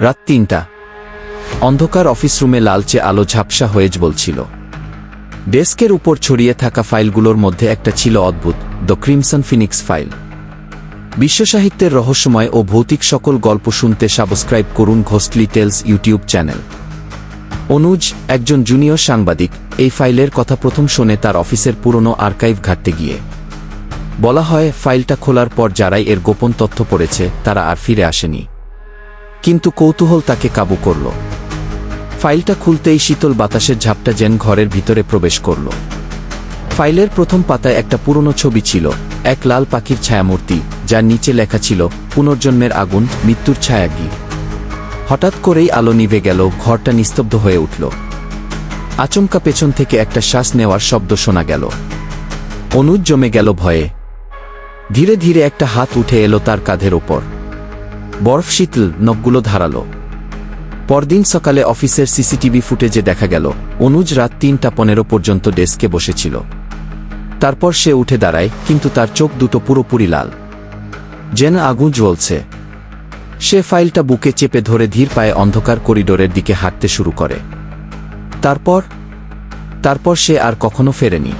রাত তিনটা। অন্ধকার অফিস রুমে লালচে আলো ঝাপসা হয়ে বলছিল, ডেস্কের উপর ছড়িয়ে থাকা ফাইলগুলোর মধ্যে একটা ছিল অদ্ভুত, দ্য ক্রিমসন ফিনিক্স ফাইল। বিশ্বসাহিত্যের রহস্যময় ও ভৌতিক সকল গল্প শুনতে সাবস্ক্রাইব করুন Ghostly Tales YouTube channel. Anuj, একজন জুনিয়র সাংবাদিক, এই ফাইলের কথা প্রথম শোনে তার অফিসের পুরনো আর্কাইভ ঘাটতে গিয়ে। বলা হয়, ফাইলটা খোলার পর যারাই এর গোপন তথ্য পড়েছে, তারা আর ফিরে আসেনি। কিন্তু কৌতূহল তাকে কাবু করল। ফাইলটা খুলতেই শীতল বাতাসের ঝাপটা যেন ঘরের ভিতরে প্রবেশ করল। ফাইলের প্রথম পাতায় একটা পুরনো ছবি ছিল, এক লাল পাখির ছায়ামূর্তি, যার নিচে লেখা ছিল, পুনর্জন্মের আগুন, মৃত্যুর ছায়াগি। হঠাৎ করেই আলো নিভে গেল, ঘরটা নিস্তব্ধ হয়ে উঠল। আচমকা পেছন থেকে একটা শ্বাস নেওয়ার শব্দ শোনা গেল। অনুজ জমে গেল ভয়ে। ধীরে ধীরে একটা হাত উঠে এলো তার কাঁধের ওপর। বরফ শীতল নখগুলো ধারালো। পরদিন সকালে অফিসের সিসিটিভি ফুটেজে দেখা গেল, অনুজ রাত তিনটা পনেরো পর্যন্ত ডেস্কে বসেছিল। তারপর সে উঠে দাঁড়ায়, কিন্তু তার চোখ দুটো পুরোপুরি লাল। যেন আগুন জ্বলছে। সে ফাইলটা বুকে চেপে ধরে ধীর পায়ে অন্ধকার করিডোরের দিকে হাঁটতে শুরু করে। তারপর? তারপর সে আর কখনো ফেরেনি।